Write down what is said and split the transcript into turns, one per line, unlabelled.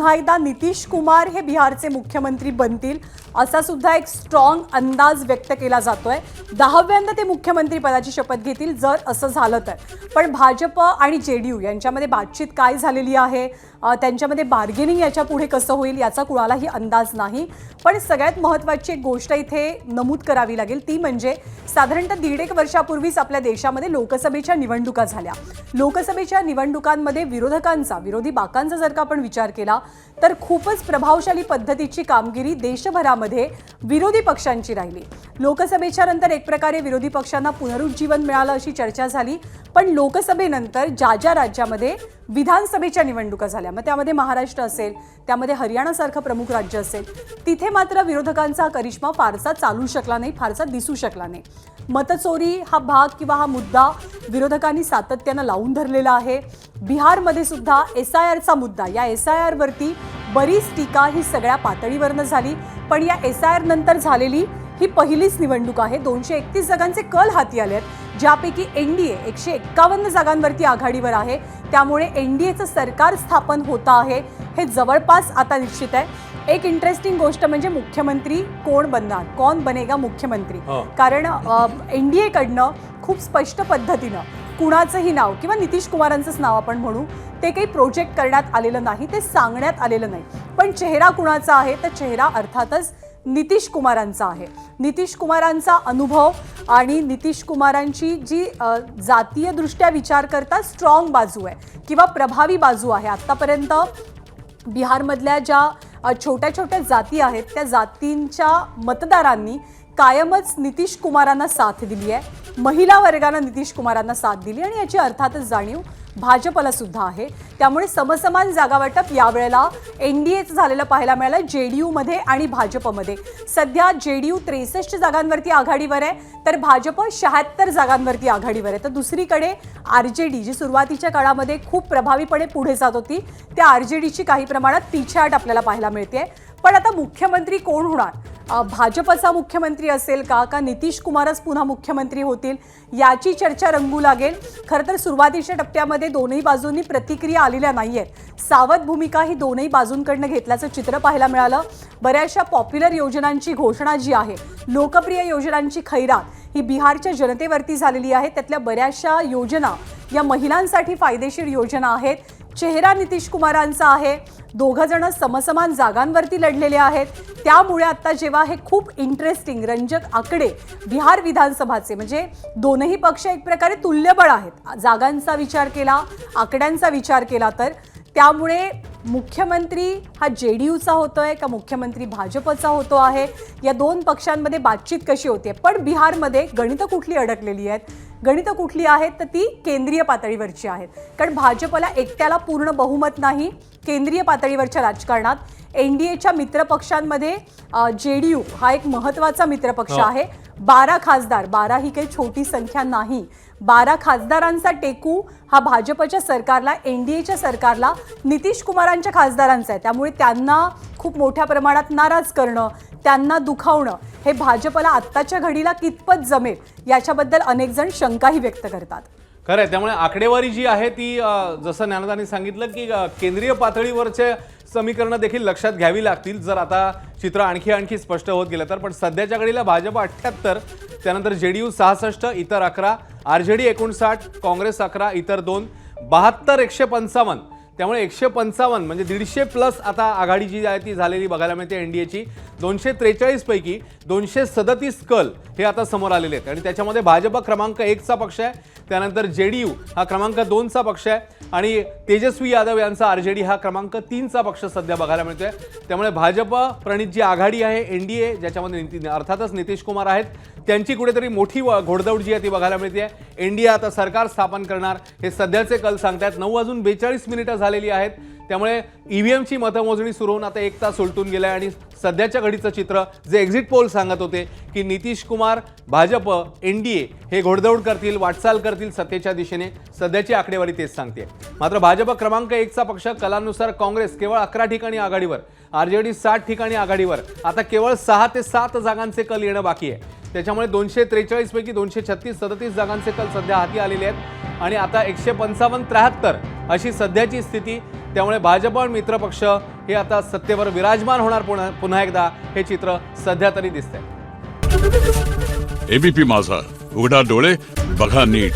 पुन्हा एकदा नितीश कुमार हे बिहारचे मुख्यमंत्री बनतील असा सुद्धा एक स्ट्रॉंग अंदाज व्यक्त केला जातोय. दहाव्यांदा ते मुख्यमंत्री पदाची शपथ घेतील जर असं झालं तर. पण भाजप आणि जे डी यू यांच्यामध्ये बातचीत काय झालेली आहे? त्यांच्यामध्ये बार्गेनिंग याच्यापुढे कसं होईल याचा कुणालाही अंदाज नाही. पण सगळ्यात महत्त्वाची एक गोष्ट इथे नमूद करावी लागेल ती म्हणजे साधारणतः दीड एक वर्षापूर्वीच आपल्या देशामध्ये लोकसभेच्या निवडणुका झाल्या. लोकसभेच्या निवडणुकांमध्ये विरोधकांचा विरोधी बाकांचा जर का आपण विचार केला तर खूपच प्रभावशाली पद्धतीची कामगिरी देशभरामध्ये विरोधी पक्षांची राहिली. लोकसभेच्या नंतर एक प्रकारे विरोधी पक्षांना पुनरुज्जीवन मिळालं अशी चर्चा झाली. पण लोकसभेनंतर ज्या ज्या राज्यामध्ये विधानसभेच्या निवडणुका झाल्या. मग त्यामध्ये महाराष्ट्र असेल त्यामध्ये हरियाणासारखं प्रमुख राज्य असेल तिथे मात्र विरोधकांचा करिश्मा फारसा चालू शकला नाही फारसा दिसू शकला नाही. मतचोरी हा भाग किंवा हा मुद्दा विरोधकांनी सातत्यानं लावून धरलेला आहे. बिहारमध्ये सुद्धा एस आय आरचा मुद्दा या एस आय आरवरती बरीच टीका ही सगळ्या पातळीवरनं झाली. पण या एस आय आर नंतर झालेली ही पहिलीच निवडणूक आहे. दोनशे एकतीस जागांचे कल हाती आले आहेत ज्यापैकी एन डी ए एकशे एक्कावन्न जागांवरती आघाडीवर आहे. त्यामुळे एन डी एचं सरकार स्थापन होतं आहे. हे जवळपास आता निश्चित आहे. एक इंटरेस्टिंग गोष्ट म्हणजे मुख्यमंत्री कोण बनणार? कोण बनेगा मुख्यमंत्री?
हो.
कारण एन डी एकडनं खूप स्पष्ट पद्धतीनं कुणाचंही नाव किंवा नितीश कुमारांचंच नाव आपण म्हणू ते काही प्रोजेक्ट करण्यात आलेलं नाही ते सांगण्यात आलेलं नाही. पण चेहरा कुणाचा आहे? तर चेहरा अर्थातच नितीश कुमारांचा आहे. नितीश कुमारांचा अनुभव आणि नितीश कुमारांची जी जातीयदृष्ट्या विचार करता स्ट्रॉंग बाजू आहे किंवा प्रभावी बाजू आहे. आत्तापर्यंत बिहारमधल्या ज्या छोट्या छोट्या जाती आहेत त्या जातींच्या मतदारांनी कायमच नितीश कुमारांना साथ दिली आहे. महिला वर्गानं नितीश कुमारांना साथ दिली आणि याची अर्थातच जाणीव भाजपला सुद्धा आहे. त्यामुळे समसमान जागा वाटप यावेळेला एन डी एचं झालेलं पाहायला मिळालं जे डी यूमध्ये आणि भाजपमध्ये. सध्या जे डी यू त्रेसष्ट जागांवरती आघाडीवर आहे तर भाजप शहात्तर जागांवरती आघाडीवर आहे. तर दुसरीकडे आर जे डी जी सुरुवातीच्या काळामध्ये खूप प्रभावीपणे पुढे जात होती त्या आर जे डीची काही प्रमाणात पिछाट आपल्याला पाहायला मिळते पण आता मुख्यमंत्री कोण होणार? भाजपचा मुख्यमंत्री असेल का का नितीश कुमारच पुन्हा मुख्यमंत्री होतील याची चर्चा रंगू लागेल. खरं तर सुरुवातीच्या टप्प्यामध्ये दोनही बाजूंनी प्रतिक्रिया आलेल्या नाही आहेत सावध भूमिका ही दोनही बाजूंकडनं घेतल्याचं चित्र पाहायला मिळालं. बऱ्याचशा पॉप्युलर योजनांची घोषणा जी आहे लोकप्रिय योजनांची खैरात ही बिहारच्या जनतेवरती झालेली आहे. त्यातल्या बऱ्याचशा योजना या महिलांसाठी फायदेशीर योजना आहेत. चेहरा नितीश कुमारांचा आहे. दोघं जण समसमान जागांवरती लढलेले आहेत. त्यामुळे आता जेव्हा हे खूप इंटरेस्टिंग रंजक आकडे बिहार विधानसभाचे म्हणजे दोनही पक्ष एक प्रकारे तुल्यबळ आहेत. जागांचा विचार केला आकड्यांचा विचार केला तर. त्यामुळे मुख्यमंत्री हा जे डी यूचा होतोय का मुख्यमंत्री भाजपचा होतो आहे? या दोन पक्षांमध्ये बातचीत कशी होते पण बिहारमध्ये गणितं कुठली अडकलेली आहेत? गणितं कुठली आहेत? तर ती केंद्रीय पातळीवरची आहेत. कारण भाजपला एकट्याला पूर्ण बहुमत नाही. केंद्रीय पातळीवरच्या राजकारणात एन डी एच्या मित्रपक्षांमध्ये जे डी यू हा एक महत्त्वाचा मित्रपक्ष
हो.
आहे. बारा खासदार बारा ही काही छोटी संख्या नाही. बारा खासदारांचा टेकू हा भाजपच्या सरकारला एन डी एच्या सरकारला नितीश कुमारांच्या खासदारांचा आहे. त्यामुळे त्यांना खूप मोठ्या प्रमाणात नाराज करणं त्यांना दुखावणं हे भाजपला आत्ताच्या घडीला कितपत जमेल याच्याबद्दल अनेक जण शंकाही व्यक्त करतात.
खरं आहे त्यामुळे आकडेवारी जी आहे ती जसं ज्ञानदानी सांगितलं की केंद्रीय पातळीवरचे समीकरणं देखील लक्षात घ्यावी लागतील. जर आता चित्र आणखी आणखी स्पष्ट होत गेलं तर पण सध्याच्या घडीला भाजप अठ्ठ्याहत्तर त्यानंतर जे डी यू सहासष्ट इतर अकरा आर जे डी एकोणसाठ काँग्रेस अकरा इतर दोन बहात्तर एकशे पंचावन्न त्यामुळे एकशे पंचावन्न म्हणजे दीडशे प्लस आता आघाडी जी आहे ती झालेली बघायला मिळते एन डी एची दोनशे त्रेचाळीसपैकी दोनशे सदतीस कल हे आता समोर आलेले आहेत. आणि त्याच्यामध्ये भाजप क्रमांक एकचा पक्ष आहे. त्यानंतर जे डी यू हा क्रमांक दोनचा पक्ष आहे. आणि तेजस्वी यादव यांचा आर जे डी हा क्रमांक तीनचा पक्ष सध्या बघायला मिळतोय. त्यामुळे भाजप प्रणित जी आघाडी आहे एन डी ए ज्याच्यामध्ये निती- अर्थातच नितीश कुमार आहेत. त्यांची कुठेतरी मोठी व- घोडदौड जी आहे ती बघायला मिळते आहे एन डी ए आता सरकार स्थापन करणार हे सध्याचे कल सांगतायत. नऊ वाजून बेचाळीस मिनिटं निघालेली आहेत. त्यामुळे ईव्हीएमची मतमोजणी सुरू होऊन आता एक तास उलटून गेलाय आणि सध्याच्या घडीचं चित्र जे एक्झिट पोल सांगत होते की Nitish Kumar Bhajap N D A हे घोडदौड करतील वाटचाल करतील सत्तेच्या दिशेने सध्याची आकडेवारी तेच सांगते मात्र भाजप क्रमांक एकचा पक्ष कलानुसार काँग्रेस केवळ अकरा ठिकाणी आघाडीवर आर जे डी साठ ठिकाणी आघाडीवर आता केवळ सहा ते सात जागांचे कल येणं बाकी आहे. त्याच्यामुळे दोनशे त्रेचाळीस पैकी दोनशे छत्तीस सदतीस जागांचे कल सध्या हाती आलेले आहेत. आणि आता एकशे पंचावन्न त्र्याहत्तर अशी सध्याची स्थिती. त्यामुळे भाजप आणि मित्रपक्ष हे आता सत्तेवर विराजमान होणार पुन्हा पुन्हा एकदा हे चित्र सध्या तरी दिसतंय.
एबीपी माझा. उघडा डोळे बघा नीट.